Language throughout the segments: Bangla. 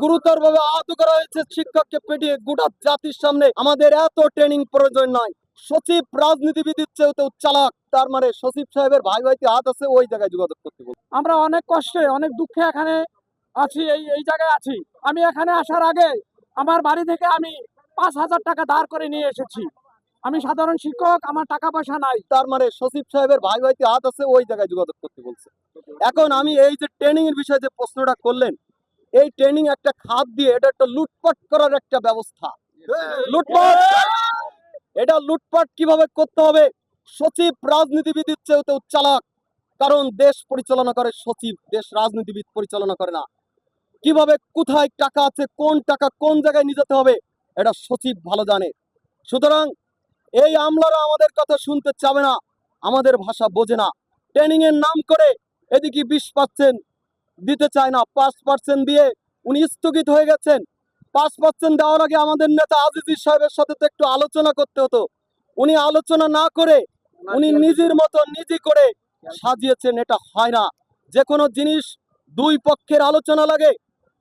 গুরুতর ভাবে আহত করা হয়েছে শিক্ষককে পেটিয়ে। গোটা জাতির সামনে আমাদের এত ট্রেনিং প্রয়োজন নয় সচিব রাজনীতিবিদের চেয়েও চালাক। তার মানে সচিব সাহেবের ভাই ভাইতে হাত আছে ওই জায়গায় যোগাযোগ করতে বলছে আমরা অনেক কষ্টে অনেক দুঃখে এখানে আছি এই এই জায়গায় আছি। আমি এখানে আসার আগে আমার বাড়ি থেকে আমি পাঁচ হাজার টাকা ধার করে নিয়ে এসেছি। আমি সাধারণ শিক্ষক আমার টাকা পয়সা নাই। তার মানে সচিব সাহেবের ভাই ভাইতে হাত আছে ওই জায়গায় যোগাযোগ করতে বলছে। এখন আমি এই যে ট্রেনিং এর বিষয়ে যে প্রশ্নটা করলেন এই ট্রেনিং একটা খাত দিয়ে এটা একটা লুটপাট করার একটা ব্যবস্থা। লুটপাট! এটা লুটপাট কীভাবে করতে হবে? সচিব রাজনীতিবিদের চেয়েও চালাক। কারণ দেশ পরিচালনা করে সচিব দেশ রাজনীতিবিদ পরিচালনা করে না। কীভাবে কোথায় টাকা আছে কোন টাকা কোন জায়গায় নিয়ে যেতে হবে এটা সচিব ভালো জানে। সুতরাং এই আমলারা আমাদের কথা শুনতে চাবে না আমাদের ভাষা বোঝে না। ট্রেনিং এর নাম করে এদিকে বিষ পার্সেন্ট দিতে চায় না। পাঁচ পার্সেন্ট দিয়ে উনি স্থগিত হয়ে গেছেন। পাঁচ পার্সেন্ট দেওয়ার আগে আমাদের নেতা আজিজি সাহেবের সাথে তো একটু আলোচনা করতে হতো। উনি আলোচনা না করে উনি নিজের মতো নিজে করে সাজিয়েছেন এটা হয় না। যে কোনো জিনিস দুই পক্ষের আলোচনা লাগে।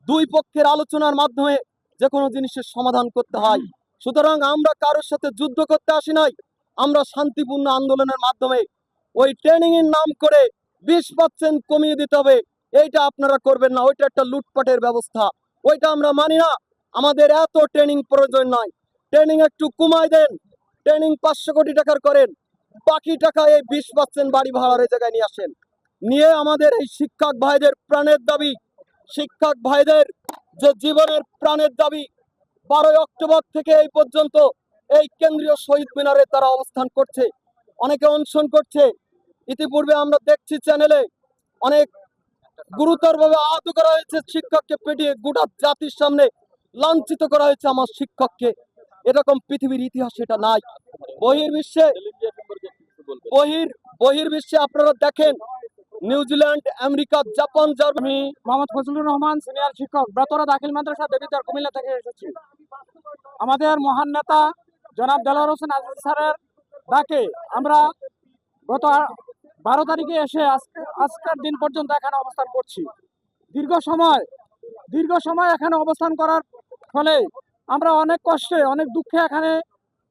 দুই পক্ষের আলোচনার মাধ্যমে যে কোনো জিনিসের সমাধান করতে হয়। সুতরাং আমরা কারোর সাথে যুদ্ধ করতে আসি নাই। আমরা শান্তিপূর্ণ আন্দোলনের মাধ্যমে ওই ট্রেনিং এর নাম করে বিশ পার্সেন্ট কমিয়ে দিতে হবে। এইটা আপনারা করবেন না, ওইটা একটা লুটপাটের ব্যবস্থা। ওইটা আমরা মানি না। আমাদের এত ট্রেনিং প্রয়োজন নয় ট্রেনিং একটু কমাই দেন। ট্রেনিং পাঁচশো কোটি টাকার করেন। বাকি টাকা এই বিশ পার্সেন্ট বাড়ি ভাড়ার এই জায়গায় নিয়ে আসেন। নিয়ে আমাদের এই শিক্ষক ভাইদের প্রাণের দাবি। শিক্ষক ভাইদের যে জীবনের প্রাণের দাবি, বারোই অক্টোবর থেকে এই পর্যন্ত এই কেন্দ্রীয় শহীদ মিনারে তারা অবস্থান করছে। অনেকে অনশন করছে। ইতিপূর্বে আমরা দেখছি চ্যানেলে অনেক গুরুতরভাবে আহত করা হয়েছে শিক্ষককে পেটিয়ে গোটা জাতির সামনে লাঞ্ছিত করা হয়েছে আমার শিক্ষককে। এরকম পৃথিবীর ইতিহাসে এটা নাই। বহির্বিশ্বে বহির বহির্বিশ্বে আপনারা দেখেন New Zealand America, Japan, Germany Mohammad Fazlur Rahman, senior শিক্ষক, ব্রতরা দাখিল মাদ্রাসা দেবিদ্বার কুমিল্লা থেকে এসেছি। আমাদের মহান নেতা, জনাব দেলোয়ার হোসেন আজিজ স্যারের ডাকে আমরা গত বারো তারিখে এসে আজকে আজকের দিন পর্যন্ত এখানে অবস্থান করছি। দীর্ঘ সময় দীর্ঘ সময় এখানে অবস্থান করার ফলে আমরা অনেক কষ্টে, অনেক দুঃখে এখানে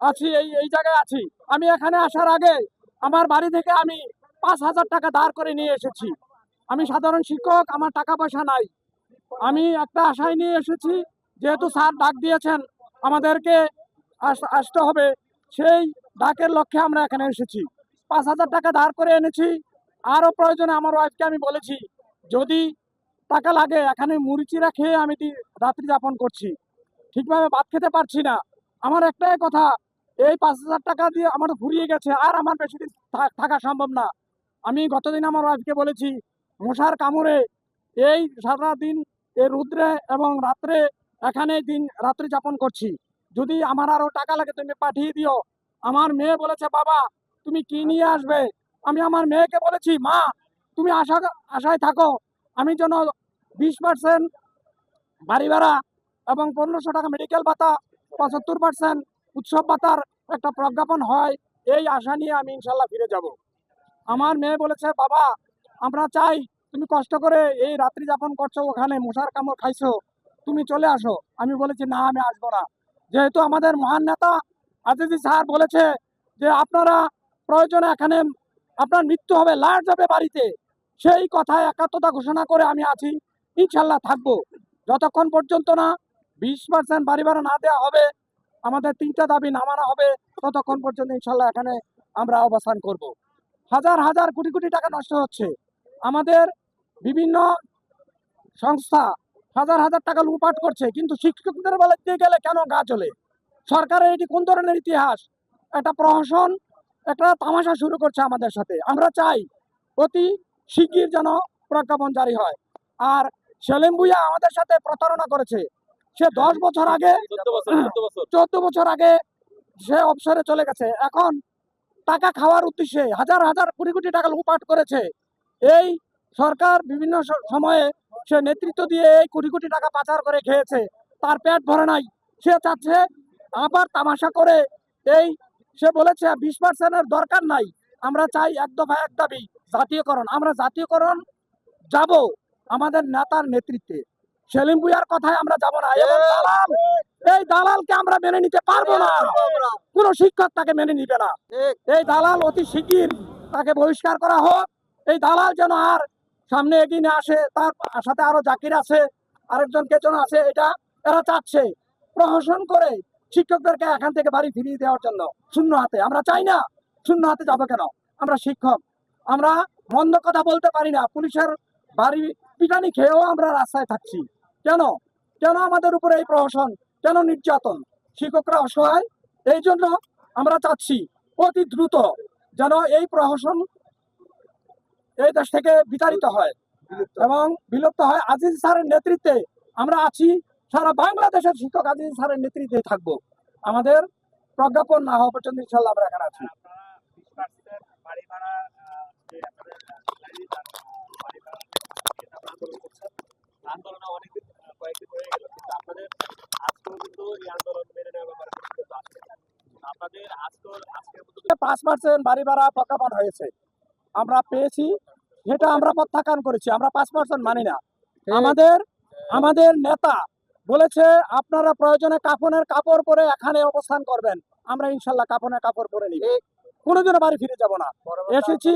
আছি, এই এই জায়গায় আছি। আমি এখানে আসার আগে আমার বাড়ি থেকে আমি পাঁচ হাজার টাকা ধার করে নিয়ে এসেছি। আমি সাধারণ শিক্ষক, আমার টাকা পয়সা নাই। আমি একটা আশায় নিয়ে এসেছি, যেহেতু স্যার ডাক দিয়েছেন, আমাদেরকে আস- আসতে হবে। সেই ডাকের লক্ষ্যে আমরা এখানে এসেছি। পাঁচ হাজার টাকা ধার করে এনেছি। আরও প্রয়োজনে আমার ওয়াইফকে আমি বলেছি, যদি টাকা লাগে, এখানে মুড়িচিরা খেয়ে আমি রাত্রি যাপন করছি। ঠিকভাবে ভাত খেতে পারছি না। আমার একটাই কথা, এই পাঁচ হাজার টাকা দিয়ে আমার ফুরিয়ে গেছে, আর আমার বেশি দিন থাকা সম্ভব না। আমি গতদিন আমার ওয়াইফকে বলেছি, মশার কামড়ে এই সারা দিন, এই রুদ্রে এবং রাত্রে এখানে দিন রাত্রি যাপন করছি। যদি আমার আরও টাকা লাগে, তুমি পাঠিয়ে দিও। আমার মেয়ে বলেছে, বাবা, তুমি কি নিয়ে আসবে? আমি আমার মেয়েকে বলেছি, মা, তুমি আশা, আশায় থাকো। আমি যেন বিশ পার্সেন্ট বাড়ি ভাড়া এবং পনেরোশো টাকা মেডিকেল ভাতা, পঁচাত্তর পার্সেন্ট উৎসব ভাতার একটা প্রজ্ঞাপন হয়, এই আশা নিয়ে আমি ইনশাল্লাহ ফিরে যাব। আমার মেয়ে বলেছে, বাবা, আমরা চাই তুমি কষ্ট করে এই রাত্রি যাপন করছ, ওখানে মশার কামড় খাইছো, তুমি চলে আসো। আমি বলেছি, না, আমি আসব না। যেহেতু আমাদের মহান নেতা আজিজি স্যার বলেছে যে, আপনারা প্রয়োজনে এখানে আপনার মৃত্যু হবে, লাশ যাবে বাড়িতে। সেই কথায় একাত্মতা ঘোষণা করে আমি আছি। ইনশাল্লাহ থাকব। যতক্ষণ পর্যন্ত না বিশ পার্সেন্ট বাড়ি ভাড়া না দেওয়া হবে, আমাদের তিনটা দাবি নামানো হবে, ততক্ষণ পর্যন্ত ইনশাল্লাহ এখানে আমরা অবস্থান করব। হাজার হাজার কোটি কোটি টাকা নষ্ট হচ্ছে। আমাদের বিভিন্ন সংস্থা হাজার হাজার টাকা লুপাট করছে, কিন্তু শিক্ষকদের বেলা দিয়ে গেলে কেন গা চলে সরকারের এটি কোন ধরনের ইতিহাস? একটা প্রহসন একটা তামাশা শুরু করছে আমাদের সাথে। আমরা চাই অতি শিগগির যেন প্রজ্ঞাপন জারি হয়। আর সেলিম ভুইয়া আমাদের সাথে প্রতারণা করেছে। সে দশ বছর আগে চোদ্দ বছর আগে সে অবসরে চলে গেছে। এখন টাকা খাওয়ার উদ্দেশ্যে হাজার হাজার কোটি কোটি টাকা লুপাট করেছে। এই সরকার বিভিন্ন সময়ে সে নেতৃত্ব দিয়ে এই কোটি কোটি টাকা পাচার করে খেয়েছে। তার পেট ভরে নাই। সে চাচ্ছে আবার তামাশা করে এই সে বলেছে, বিশ পার্সেন্টের দরকার নাই। আমরা চাই এক দফা এক দাবি, জাতীয়করণ। আমরা জাতীয়করণ যাব আমাদের নেতার নেতৃত্বে। সেলিম ভুইয়ার কথায় আমরা যাব না। এবং দালাল, এই দালালকে আমরা মেনে নিতে পারব না। কোন শিক্ষক তাকে মেনে নিবে না। এই দালাল অতি শিগগির তাকে বহিষ্কার করা হোক। এই দালাল যেন আর সামনে এগিয়ে না আসে, তার সাথে আরও জাকির আছে, আরেকজন কে যেন আছে, এটা এরা চাচ্ছে। প্রহসন করে শিক্ষকদেরকে এখান থেকে বাড়ি ফিরিয়ে দেওয়ার জন্য শূন্য হাতে। আমরা চাই না শূন্য হাতে যাব কেন? আমরা শিক্ষক। আমরা মন্দ কথা বলতে পারি না। পুলিশের বাড়ি পিটানি খেয়েও আমরা রাস্তায় থাকছি। কেন? কেন আমাদের উপরে এই প্রহসন? কেন নির্যাতন? শিক্ষকরা অসহায়। এই জন্য আমরা চাচ্ছি অতি দ্রুত যেন এই প্রহসন এই দেশ থেকে বিতাড়িত হয় এবং বিলুপ্ত হয়। আজিজ স্যারের নেতৃত্বে আমরা আছি। সারা বাংলাদেশের শিক্ষক আজিজ স্যারের নেতৃত্বে থাকব। আমাদের প্রজ্ঞাপন না হওয়া পর্যন্ত ইনশাল্লাহ আমরা এখানে আছি। পাঁচ পার্সেন্ট বাড়ি ভাড়া প্রজ্ঞাপন হয়েছে। আমরা পেয়েছি সেটা আমরা প্রত্যাখ্যান করেছি। আমরা পাঁচ পার্সেন্ট মানি না। আমাদের আমাদের নেতা বলেছে আপনারা প্রয়োজনে কাফনের কাপড় পরে এখানে অবস্থান করবেন। আমরা ইনশাল্লাহ কাফনের কাপড় পরে নিই কোনোদিনও বাড়ি ফিরে যাব না। এসেছি।